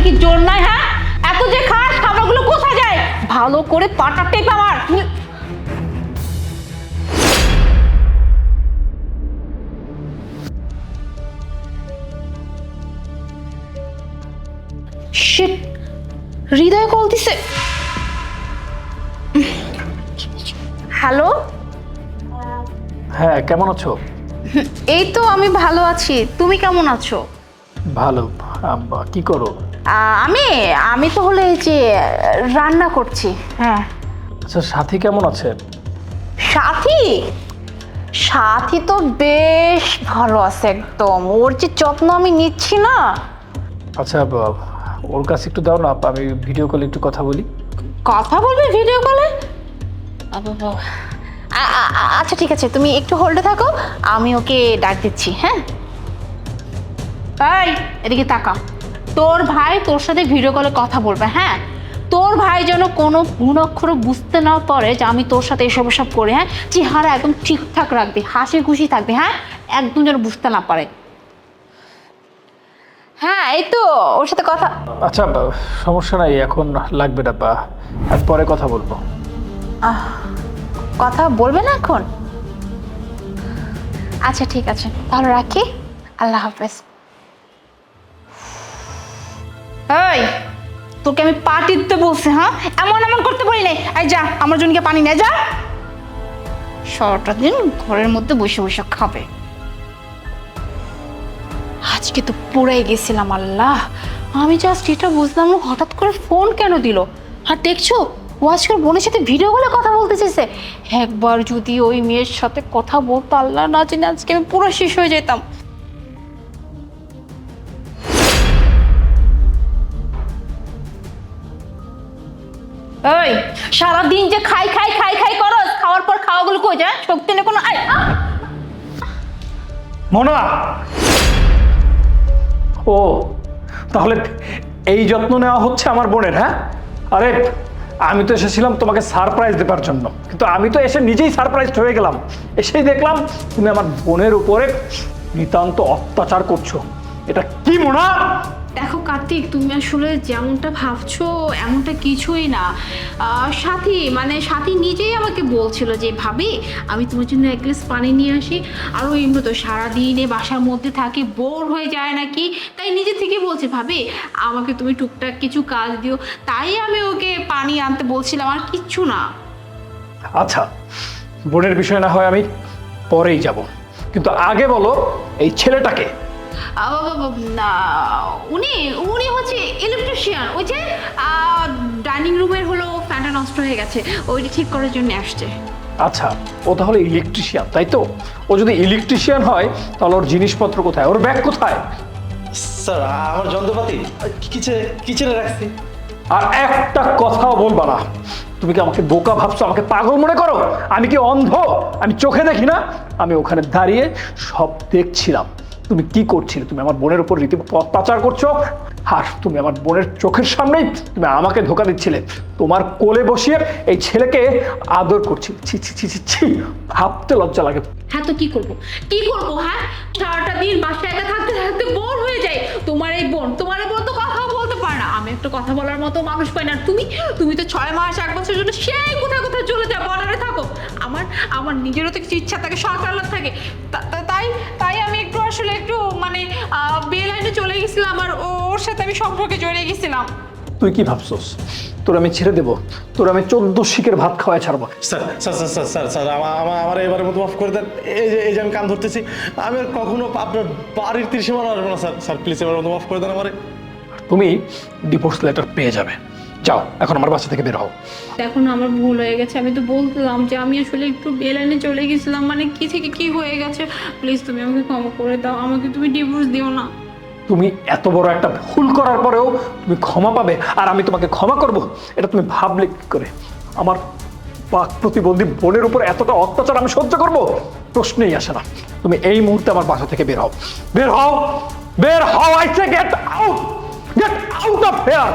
হাতে কি জোর নাই হ্যাঁ? এত যে খাস খাবারগুলো কোথায় যায়? ভালো করে পাটা টেপ আমার। শিট হৃদয় কল দিছে হ্যালো? হ্যাঁ কেমন আছো? এই তো আমি ভালো আছি। তুমি কেমন আছো? ভালো আম, কি করো? আমি আমি তো হলে এই যে রান্না করছি। হ্যাঁ। আচ্ছা সাথী কেমন আছে? সাথী? সাথী তো বেশ ভালো আছে একদম। ওর যে যত্ন আমি নিচ্ছি না। আচ্ছা ওর কাছে একটু দাও না আমি ভিডিও কলে একটু কথা বলি। কথা বলবে ভিডিও কলে আচ্ছা ঠিক আছে তুমি একটু হোল্ডে থাকো আমি ওকে ডাক দিচ্ছি হ্যাঁ? এই এদিকে তাকা তোর ভাই তোর সাথে ভিডিও কলে কথা বলবে হ্যাঁ? তোর ভাই যেন কোনো গুণাক্ষর বুঝতে না পারে যে আমি তোর সাথে এসব এসব করি হ্যাঁ? চেহারা একদম ঠিকঠাক রাখবি হাসি খুশি থাকবি হ্যাঁ? একদম যেন বুঝতে না পারে। হ্যাঁ এই তো ওর সাথে কথা আচ্ছা সমস্যা নাই এখন লাগবে না বা আর পরে কথা বলব। আহ, কথা বলবে না এখন? আচ্ছা ঠিক আছে তাহলে রাখি আল্লাহ হাফেজ। এই, তোকে আমি পা টিপতে বলছি হ্যাঁ? এমন এমন করতে পারি নাই। এই যা, আমার জন্য পানি নে যা। সারাটা দিন ঘরের মধ্যে বসে বসে খাবে। আজকে তো পুরাই গেছিলাম, আল্লাহ। আমি জাস্ট এটা বুঝলাম হঠাৎ করে ফোন কেন দিল? আর দেখছ, ও আজকাল বোনের সাথে ভিডিও কলে কথা বলতে চেয়েছে একবার যদি ওই মেয়ের সাথে কথা বলতো, আল্লাহ, না জেনে আজকে আমি পুরো শেষ হয়ে যেতাম। সারাদিন যে খাই খাই খাই খাই করস, খাওয়ার পর খাওয়াগুলো কই যায়? শক্তি কোনো? মোনা ও, তাহলে এই যত্ন নেওয়া হচ্ছে আমার বোনের হ্যাঁ? আরে, আমি তো এসেছিলাম তোমাকে সারপ্রাইজ দেবার জন্য, কিন্তু আমি তো এসে নিজেই সারপ্রাইজ হয়ে গেলাম। এসেই দেখলাম তুমি আমার বোনের উপরে নিতান্ত অত্যাচার করছ। এটা কি মোনা দেখো কার্তিক, তুমি আসলে যেমনটা ভাবছ, এমনটা কিছুই না। সাথী মানে সাথী নিজেই আমাকে বলছিল যে, ভাবি, আমি তোমার জন্য এক গ্লাস পানি নিয়ে আসি। আর ওই এমনি তো সারাদিনে বাসার মধ্যে থাকি, বোর হয়ে যায় নাকি? তাই নিজে থেকে বলছে, ভাবি, আমাকে তুমি টুকটাক কিছু কাজ দিও। তাই আমি ওকে পানি আনতে বলছিলাম, আর কিচ্ছু না। আচ্ছা বোনের বিষয় না হয় আমি পরেই যাব। কিন্তু আগে বলো, এই ছেলেটাকে না উনি উনি হচ্ছে ইলেকট্রিশিয়ান ওই যে ডাইনিং রুমের হলো ফ্যানটা নষ্ট হয়ে গেছে ওইটা ঠিক করার জন্য আসছে। আচ্ছা ও তাহলে ইলেকট্রিশিয়ান তাই তো? ও যদি ইলেকট্রিশিয়ান হয় তাহলে ওর জিনিসপত্র কোথায়? ওর ব্যাগ কোথায়? স্যার আমার যন্ত্রপাতি। কিচেনে কিচেনে রাখছি। আর একটা কথাও বলবা না। তুমি কি আমাকে বোকা ভাবছ? আমাকে পাগল মনে করো? আমি কি অন্ধ? আমি চোখে দেখি না? আমি ওখানে দাঁড়িয়ে সব দেখছিলাম। তুমি কি করছিলে? তুমি আমার বোনের উপর রীতি অত্যাচার করছ? আর তুমি আমার বোনের চোখের সামনেই তুমি আমাকে ধোকা দিচ্ছিলে। তোমার কোলে বসিয়ে এই ছেলেকে আদর করছি। ছি ছি ছি ছি ছি, ভাবতে লজ্জা লাগে। হ্যাঁ তো কি করব? কি করব হ্যাঁ? সারাটা দিন বাসায় একা থাকতে থাকতে বোর হয়ে যায় তোমার এই বোন, তোমার বোন তো কথাও বলতে পারে না। আমি একটা কথা বলার মতো মানুষ পাই না। তুমি তুমি তো ছয় মাস, এক বছরের জন্য সেই কোথায় কোথায় চলে যাও বর্ডারে থাকো। আমার আমার নিজেরও তো কিছু ইচ্ছা থাকে শখ থাকে। তাই তাই আমি আসলে একটু মানে বে লাইনে চলে গেছিলাম আর ওর সাথে আমি সম্পর্কে জড়িয়ে গেছিলাম। তুই কি ভাবছোস? তোর আমি ছেড়ে দেবো। তোর আমি চোদ্দ শিকের ভাত খাওয়াই ছাড়বো। Sir sir sir sir sir sir আমার এবারের মতো মাফ করে দেন। এই যে এই যে আমি কান ধরতেছি আমি আর কখনো আপনার বাড়ির ত্রিসীমানা আসব না স্যার। স্যার প্লিজ এবার মতো মাফ করে দেন আমার। তুমি ডিভোর্স লেটার পেয়ে যাবে। যাও এখন আমার বাসা থেকে বের হও। দেখো না আমার ভুল হয়ে গেছে। আমি তো বলছিলাম যে আমি আসলে একটু বেলাইনে চলে গেছিলাম। মানে কি থেকে কি হয়ে গেছে? প্লিজ তুমি আমাকে ক্ষমা করে দাও। আমাকে তুমি ডিভোর্স দিও না। তুমি এত বড় একটা ভুল করার পরেও তুমি ক্ষমা পাবে। আর আমি তোমাকে ক্ষমা করব এটা তুমি ভাবলে কি করে? আমার পাক প্রতিবন্ধী বোনের উপর এতটা অত্যাচার আমি সহ্য করব? প্রশ্নেই আসে না। তুমি এই মুহূর্তে আমার বাসা থেকে বের হও। বের হও! বের হও! I say get out get out of here